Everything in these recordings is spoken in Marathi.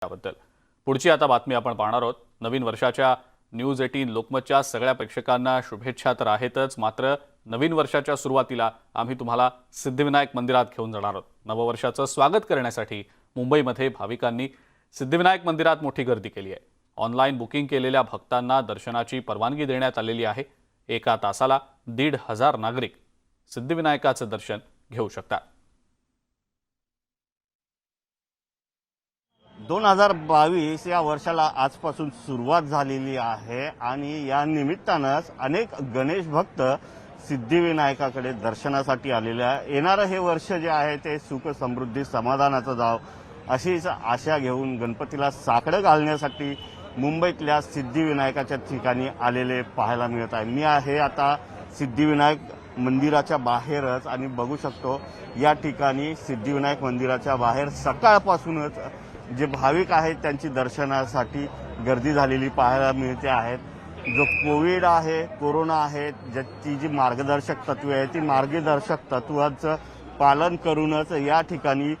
त्याबद्दल पुढची आता बातमी आपण पाहणार आहोत. नवीन वर्षाच्या न्यूज एटीन लोकमतच्या सगळ्या प्रेक्षकांना शुभेच्छा तर आहेतच. मात्र नवीन वर्षाच्या सुरुवातीला आम्ही तुम्हाला सिद्धिविनायक मंदिरात घेऊन जाणार आहोत. नववर्षाचं स्वागत करण्यासाठी मुंबईमध्ये भाविकांनी सिद्धिविनायक मंदिरात मोठी गर्दी केली आहे. ऑनलाईन बुकिंग केलेल्या भक्तांना दर्शनाची परवानगी देण्यात आलेली आहे. एका तासाला दीड हजार नागरिक सिद्धिविनायकाचं दर्शन घेऊ शकतात. दोन हजार बावीस या वर्षाला आजपासून सुरुवात झालेली आहे आणि या निमित्तानंच अनेक गणेश भक्त सिद्धिविनायकाकडे दर्शनासाठी आलेले आहे. येणारं हे वर्ष जे आहे ते सुख समृद्धी समाधानाचं जाव अशीच आशा घेऊन गणपतीला साकडं घालण्यासाठी मुंबईतल्या सिद्धिविनायकाच्या ठिकाणी आलेले पाहायला मिळत आहे. मी आहे आता सिद्धिविनायक मंदिराच्या बाहेरच आणि बघू शकतो या ठिकाणी सिद्धिविनायक मंदिराच्या बाहेर सकाळपासूनच जे भाविक आहेत त्यांची दर्शनासाठी गर्दी झालेली पाहायला मिळते आहेत. जो कोविड आहे कोरोना आहे ज्याची जी मार्गदर्शक तत्वे आहे ती मार्गदर्शक तत्वाचं पालन करूनच या ठिकाणी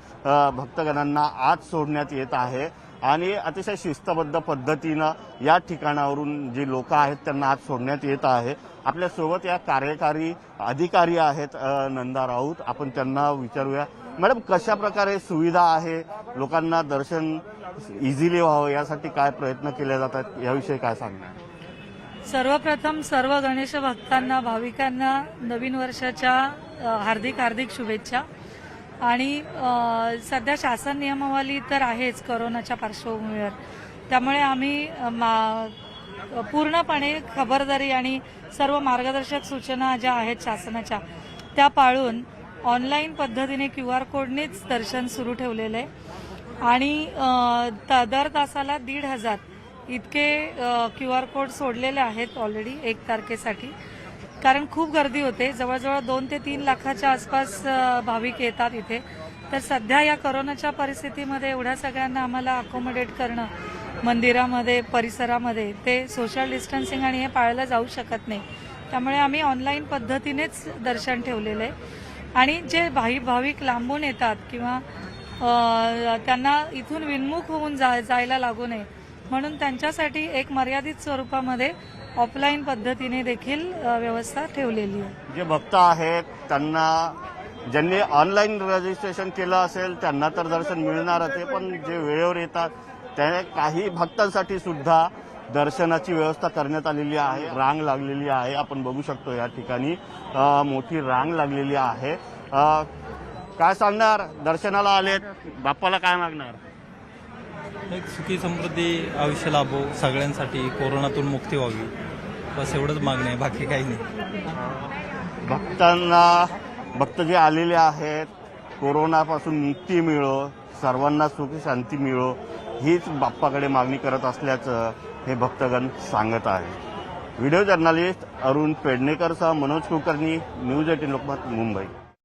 भक्तगणांना आत सोडण्यात येत आहे. आणि अतिशय शिस्तबद्ध पद्धतीनं या ठिकाणावरून जे लोक आहेत त्यांना आत सोडण्यात येत आहे. आपल्यासोबत या कार्यकारी अधिकारी आहेत नंदा राऊत. आपण त्यांना विचारूया. मॅडम कशा प्रकारे सुविधा आहे? लोकांना दर्शन इझिली व्हावं यासाठी काय प्रयत्न केले जातात याविषयी काय सांगणार? सर्वप्रथम सर्व गणेश भक्तांना भाविकांना नवीन वर्षाच्या हार्दिक हार्दिक शुभेच्छा. आणि सध्या शासन नियमावली तर आहेच करोनाच्या पार्श्वभूमीवर. त्यामुळे आम्ही मा- पूर्णपणे खबरदारी आणि सर्व मार्गदर्शक सूचना ज्या आहेत शासनाच्या त्या पाळून ऑनलाईन पद्धतीने क्यू आर कोडनेच दर्शन सुरू ठेवलेलं आहे आणि दर तासाला दीड हजार इतके क्यू आर कोड सोडलेले आहेत ऑलरेडी एक तारखेसाठी. कारण खूप गर्दी होते. जवळजवळ दोन ते तीन लाखाच्या आसपास भाविक येतात इथे. तर सध्या या करोनाच्या परिस्थितीमध्ये एवढ्या सगळ्यांना आम्हाला अकोमोडेट करणं मंदिरामध्ये परिसरामध्ये ते सोशल डिस्टन्सिंग आणि हे पाळलं जाऊ शकत नाही. त्यामुळे आम्ही ऑनलाईन पद्धतीनेच दर्शन ठेवलेलं आहे आणि जे भाई भाविक लांबून येतात किंवा त्यांना इथून विन्मुख होऊन जा जायला लागू नये म्हणून त्यांच्यासाठी एक मर्यादित स्वरूपामध्ये ऑफलाईन पद्धतीने देखील व्यवस्था ठेवलेली आहे. जे भक्त आहेत त्यांना ज्यांनी ऑनलाईन रजिस्ट्रेशन केलं असेल त्यांना तर दर्शन मिळणारच आहे पण जे वेळेवर येतात त्या काही भक्तांसाठी सुद्धा दर्शनाची व्यवस्था करण्यात आलेली आहे. रांग लागलेली आहे. आपण बघू शकतो या ठिकाणी. मोठी रांग लागलेली आहे. काय सांगणार? दर्शनाला आलेत. बाप्पाला काय मागणार? एक सुखी समृद्धी आयुष्य लाभो. सगळ्यांसाठी कोरोनातून मुक्ती व्हावी. बस एवढंच मागणं आहे. बाकी काही नाही. भक्तांना भक्त जे आलेले आहेत कोरोनापासून मुक्ती मिळो सर्वांना सुख शांती मिळो हीच बाप्पाकडे मागणी करत असल्याचं हे भक्तगण सांगत आहे व्हिडिओ जर्नलिस्ट अरुण पेडणेकरचा मनोज कुलकर्णी न्यूज एटीन लोकमत मुंबई.